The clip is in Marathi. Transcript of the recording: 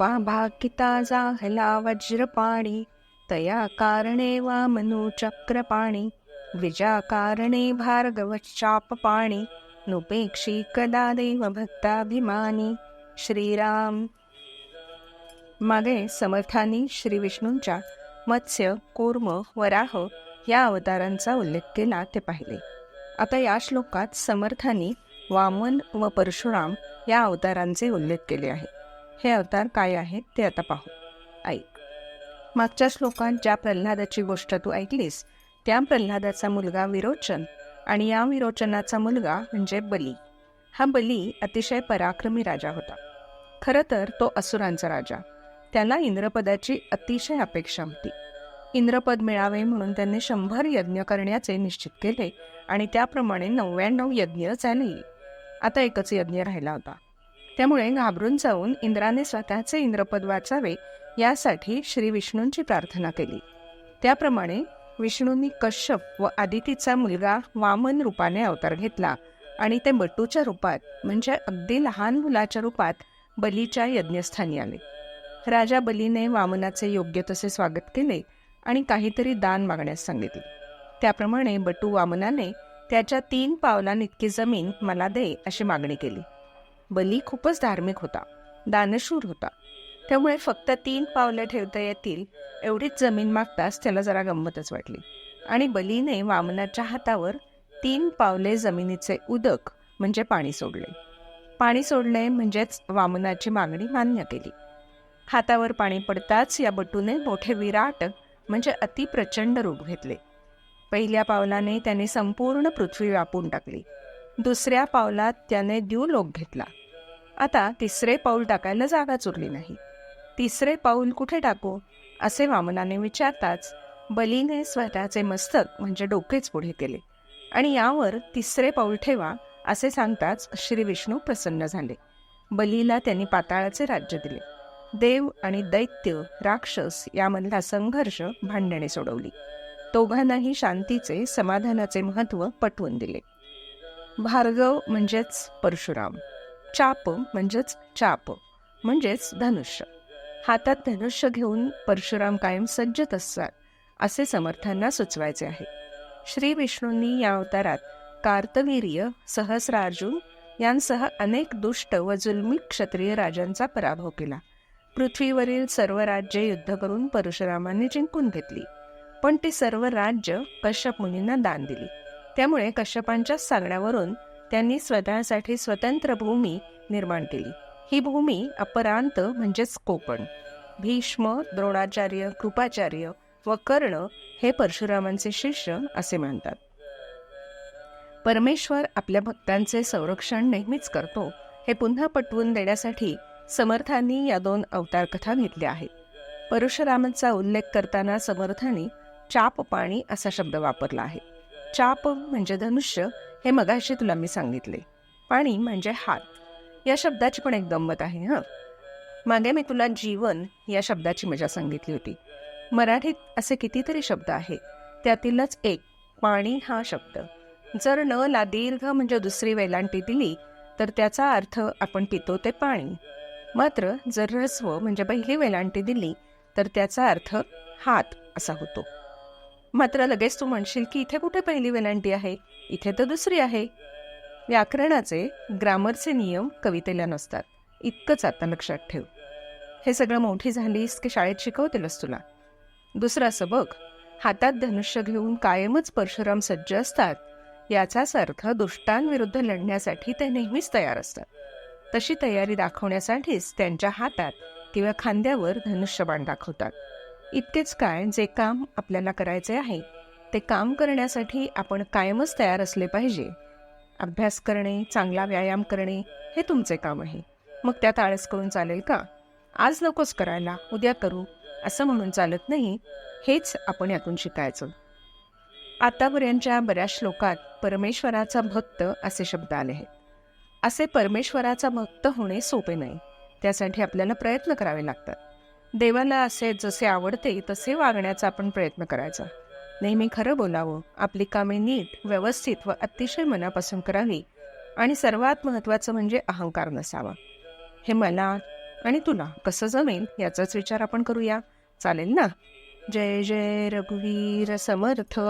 कृपा भाकिता जाहला वज्रपाणी तया कारणे वामनो चक्रपाणी विजा कारणे भार्गवश्चापपाणी नुपेक्षी कदा देव भक्ताभिमानी। श्रीराम। मागे समर्थांनी श्री विष्णूंच्या मत्स्य कूर्म वराह या अवतारांचा उल्लेख केला ते पाहिले. आता या श्लोकात समर्थांनी वामन व परशुराम या अवतारांचे उल्लेख केले आहे. हे अवतार काय आहेत ते आता पाहू. ऐक. मागच्या श्लोकात ज्या प्रल्हादाची गोष्ट तू ऐकलीस त्या प्रल्हादाचा मुलगा विरोचन आणि या विरोचनाचा मुलगा म्हणजे बली. हा बली अतिशय पराक्रमी राजा होता. खरं तर तो असुरांचा राजा. त्याला इंद्रपदाची अतिशय अपेक्षा होती. इंद्रपद मिळावे म्हणून त्यांनी शंभर यज्ञ करण्याचे निश्चित केले आणि त्याप्रमाणे नव्याण्णव यज्ञ झाले. आता एकच यज्ञ राहिला होता. त्यामुळे घाबरून जाऊन इंद्राने स्वतःचे इंद्रपद वाचावे यासाठी श्री विष्णूंची प्रार्थना केली. त्याप्रमाणे विष्णूंनी कश्यप व आदितीचा मुलगा वामन रूपाने अवतार घेतला आणि ते बटूच्या रूपात म्हणजे अगदी लहान मुलाच्या रूपात बलीच्या यज्ञस्थानी आले. राजा बलीने वामनाचे योग्य तसे स्वागत केले आणि काहीतरी दान मागण्यास सांगितले. त्याप्रमाणे बटू वामनाने त्याच्या तीन पावलांइतकी जमीन मला दे अशी मागणी केली. बली खूपच धार्मिक होता. दानशूर होता. त्यामुळे फक्त तीन पावलं ठेवता येतील एवढीच जमीन मागताच त्याला जरा गंमतच वाटली. आणि बलीने वामनाच्या हातावर तीन पावले जमिनीचे उदक म्हणजे पाणी सोडले. पाणी सोडले म्हणजेच वामनाची मागणी मान्य केली. हातावर पाणी पडताच या बटूने मोठे विराट म्हणजे अतिप्रचंड रूप घेतले. पहिल्या पावलाने त्याने संपूर्ण पृथ्वी व्यापून टाकली. दुसऱ्या पावलात त्याने द्यूलोक घेतला. आता तिसरे पाऊल टाकायला जागाच उरली नाही. तिसरे पाऊल कुठे टाकू? असे वामनाने विचारताच बलीने स्वतःचे मस्तक म्हणजे डोकेच पुढे केले. आणि यावर तिसरे पाऊल ठेवा असे सांगताच श्री विष्णू प्रसन्न झाले. बलीला त्यांनी पाताळाचे राज्य दिले. देव आणि दैत्य राक्षस यामधला संघर्ष भांडणे सोडवली. दोघांनाही शांतीचे समाधानाचे महत्त्व पटवून दिले. भार्गव म्हणजेच परशुराम चाप म्हणजेच चाप म्हणजेच धनुष्य. हातात धनुष्य घेऊन परशुराम कायम सज्जत असतात असे समर्थांना सुचवायचे आहे. श्री विष्णूंनी या अवतारात कार्तवीर्य सहस्रार्जुन यांसह अनेक दुष्ट व जुलमी क्षत्रिय राजांचा पराभव केला. पृथ्वीवरील सर्व राज्ये युद्ध करून परशुरामांनी जिंकून घेतली पण ती सर्व राज्य कश्यप मुनींना दान दिली. त्यामुळे कश्यपांच्याच सांगण्यावरून त्यांनी स्वतःसाठी स्वतंत्र भूमी निर्माण केली. ही भूमी अपरांत म्हणजेच कोकण भीष्म द्रोणाचार्य कृपाचार्य व कर्ण हे परशुरामांचे शिष्य असे मानतात. परमेश्वर आपल्या भक्तांचे संरक्षण नेहमीच करतो हे पुन्हा पटवून देण्यासाठी समर्थांनी या दोन अवतार कथा घेतल्या आहेत. परशुरामांचा उल्लेख करताना समर्थांनी चाप पाणी असा शब्द वापरला आहे. चाप म्हणजे धनुष्य हे मगाशी तुला मी सांगितले. पाणी म्हणजे हात. या शब्दाची पण एक गंमत आहे हं. मागे मी तुला जीवन या शब्दाची मजा सांगितली होती. मराठीत असे कितीतरी शब्द आहेत त्यातीलच एक पाणी हा शब्द. जर न ला दीर्घ म्हणजे दुसरी वेलांटी दिली तर त्याचा अर्थ आपण पितो ते पाणी. मात्र जर रस्व म्हणजे पहिली वेलांटी दिली तर त्याचा अर्थ हात असा होतो. मात्र लगेच तू म्हणशील की इथे कुठे पहिली वेलांटी आहे? इथे तर दुसरी आहे. व्याकरणाचे ग्रामरचे नियम कवितेला नसतात. इतकंच आता लक्षात ठेव. हे सगळं मोठी झालीस की शाळेत शिकवतीलच तुला. दुसरं असं बघ हातात धनुष्य घेऊन कायमच परशुराम सज्ज असतात. याचाच अर्थ दुष्टांविरुद्ध लढण्यासाठी ते नेहमीच तयार असतात. तशी तयारी दाखवण्यासाठीच त्यांच्या हातात किंवा खांद्यावर धनुष्यबाण दाखवतात. इतकेच काय जे काम आपल्याला करायचे आहे. ते काम करण्यासाठी आपण कायमच तयार असले पाहिजे. अभ्यास करणे चांगला व्यायाम करणे हे तुमचे काम आहे. मग त्यात आळस करून चालेल का? आज नकोच करायला उद्या करू असं म्हणून चालत नाही हेच आपण यातून शिकायचं. आतापर्यंतच्या बऱ्याच श्लोकात परमेश्वराचा भक्त असे शब्द आले आहेत. असे परमेश्वराचा भक्त होणे सोपे नाही. त्यासाठी आपल्याला प्रयत्न करावे लागतात. देवाला असे जसे आवडते तसे वागण्याचा आपण प्रयत्न करायचा. नेहमी खरं बोलावं आपली कामे नीट व्यवस्थित व अतिशय मनापासून करावी आणि सर्वात महत्त्वाचं म्हणजे अहंकार नसावा. हे मला आणि तुला कसं जमेल याचाच विचार आपण करूया. चालेल ना? जय जय रघुवीर समर्थ.